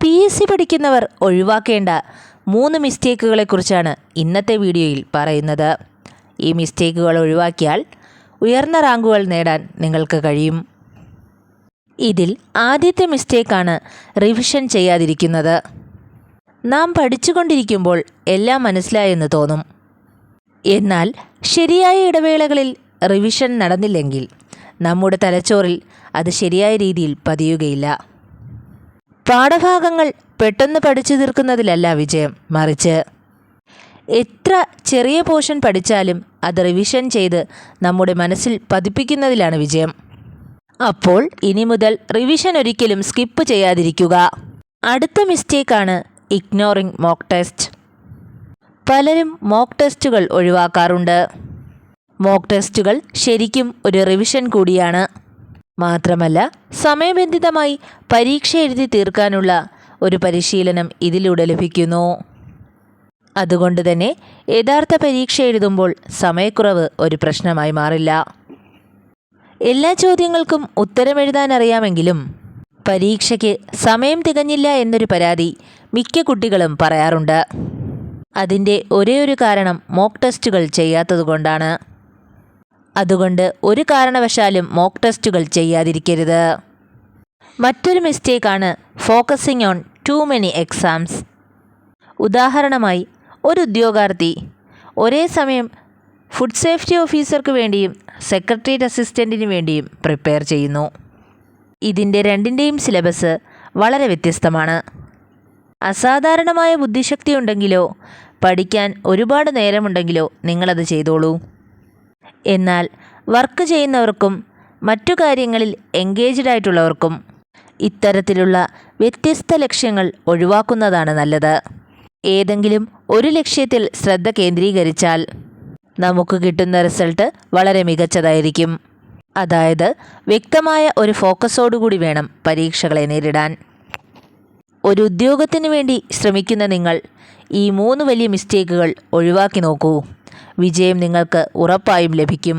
P S C പഠിക്കുന്നവർ ഒഴിവാക്കേണ്ട മൂന്ന് മിസ്റ്റേക്കുകളെക്കുറിച്ചാണ് ഇന്നത്തെ വീഡിയോയിൽ പറയുന്നത്. ഈ മിസ്റ്റേക്കുകൾ ഒഴിവാക്കിയാൽ ഉയർന്ന റാങ്കുകൾ നേടാൻ നിങ്ങൾക്ക് കഴിയും. ഇതിൽ ആദ്യത്തെ മിസ്റ്റേക്കാണ് റിവിഷൻ ചെയ്യാതിരിക്കുന്നത്. നാം പഠിച്ചുകൊണ്ടിരിക്കുമ്പോൾ എല്ലാം മനസ്സിലായെന്ന് തോന്നും. എന്നാൽ ശരിയായ ഇടവേളകളിൽ റിവിഷൻ നടന്നില്ലെങ്കിൽ നമ്മുടെ തലച്ചോറിൽ അത് ശരിയായ രീതിയിൽ പതിയുകയില്ല. പാഠഭാഗങ്ങൾ പെട്ടെന്ന് പഠിച്ചു തീർക്കുന്നതിലല്ല വിജയം. മറിച്ച് എത്ര ചെറിയ പോർഷൻ പഠിച്ചാലും അത് റിവിഷൻ ചെയ്ത് നമ്മുടെ മനസ്സിൽ പതിപ്പിക്കുന്നതിലാണ് വിജയം. അപ്പോൾ ഇനി മുതൽ റിവിഷൻ ഒരിക്കലും സ്കിപ്പ് ചെയ്യാതിരിക്കുക. അടുത്ത മിസ്റ്റേക്കാണ് ഇഗ്നോറിംഗ് മോക്ക് ടെസ്റ്റ്. പലരും മോക്ക് ടെസ്റ്റുകൾ ഒഴിവാക്കാറുണ്ട്. മോക്ക് ടെസ്റ്റുകൾ ശരിക്കും ഒരു റിവിഷൻ കൂടിയാണ്. മാത്രമല്ല സമയബന്ധിതമായി പരീക്ഷ എഴുതി തീർക്കാനുള്ള ഒരു പരിശീലനം ഇതിലൂടെ ലഭിക്കുന്നു. അതുകൊണ്ട് തന്നെ യഥാർത്ഥ പരീക്ഷ എഴുതുമ്പോൾ സമയക്കുറവ് ഒരു പ്രശ്നമായി മാറില്ല. എല്ലാ ചോദ്യങ്ങൾക്കും ഉത്തരമെഴുതാൻ അറിയാമെങ്കിലും പരീക്ഷയ്ക്ക് സമയം തികഞ്ഞില്ല എന്നൊരു പരാതി മിക്ക കുട്ടികളും പറയാറുണ്ട്. അതിന്റെ ഒരേ ഒരു കാരണം മോക്ക് ടെസ്റ്റുകൾ ചെയ്യാത്തതുകൊണ്ടാണ്. അതുകൊണ്ട് ഒരു കാരണവശാലും മോക്ക് ടെസ്റ്റുകൾ ചെയ്യാതിരിക്കരുത്. മറ്റൊരു മിസ്റ്റേക്കാണ് focusing on too many exams ഉദാഹരണമായി ഒരു ഉദ്യോഗാർത്ഥി ഒരേ സമയം ഫുഡ് സേഫ്റ്റി ഓഫീസർക്ക് വേണ്ടിയും സെക്രട്ടേറിയറ്റ് അസിസ്റ്റന്റിന് വേണ്ടിയും പ്രിപ്പയർ ചെയ്യുന്നു. ഇതിന്റെ രണ്ടിന്റെയും സിലബസ് വളരെ വ്യത്യസ്തമാണ്. അസാധാരണമായ ബുദ്ധിശക്തി ഉണ്ടെങ്കിലോ പഠിക്കാൻ ഒരുപാട് നേരമുണ്ടെങ്കിലോ നിങ്ങളത് ചെയ്തോളൂ. എന്നാൽ വർക്ക് ചെയ്യുന്നവർക്കും മറ്റു കാര്യങ്ങളിൽ എൻഗേജ്ഡ് ആയിട്ടുള്ളവർക്കും ഇത്തരത്തിലുള്ള വ്യത്യസ്ത ലക്ഷ്യങ്ങൾ ഒഴിവാക്കുന്നതാണ് നല്ലത്. ഏതെങ്കിലും ഒരു ലക്ഷ്യത്തിൽ ശ്രദ്ധ കേന്ദ്രീകരിച്ചാൽ നമുക്ക് കിട്ടുന്ന റിസൾട്ട് വളരെ മികച്ചതായിരിക്കും. അതായത് വ്യക്തമായ ഒരു ഫോക്കസോടുകൂടി വേണം പരീക്ഷകളെ നേരിടാൻ. ഒരു ഉദ്യോഗത്തിന് വേണ്ടി ശ്രമിക്കുന്ന നിങ്ങൾ ഈ മൂന്ന് വലിയ മിസ്റ്റേക്കുകൾ ഒഴിവാക്കി നോക്കൂ. വിജയം നിങ്ങൾക്ക് ഉറപ്പായും ലഭിക്കും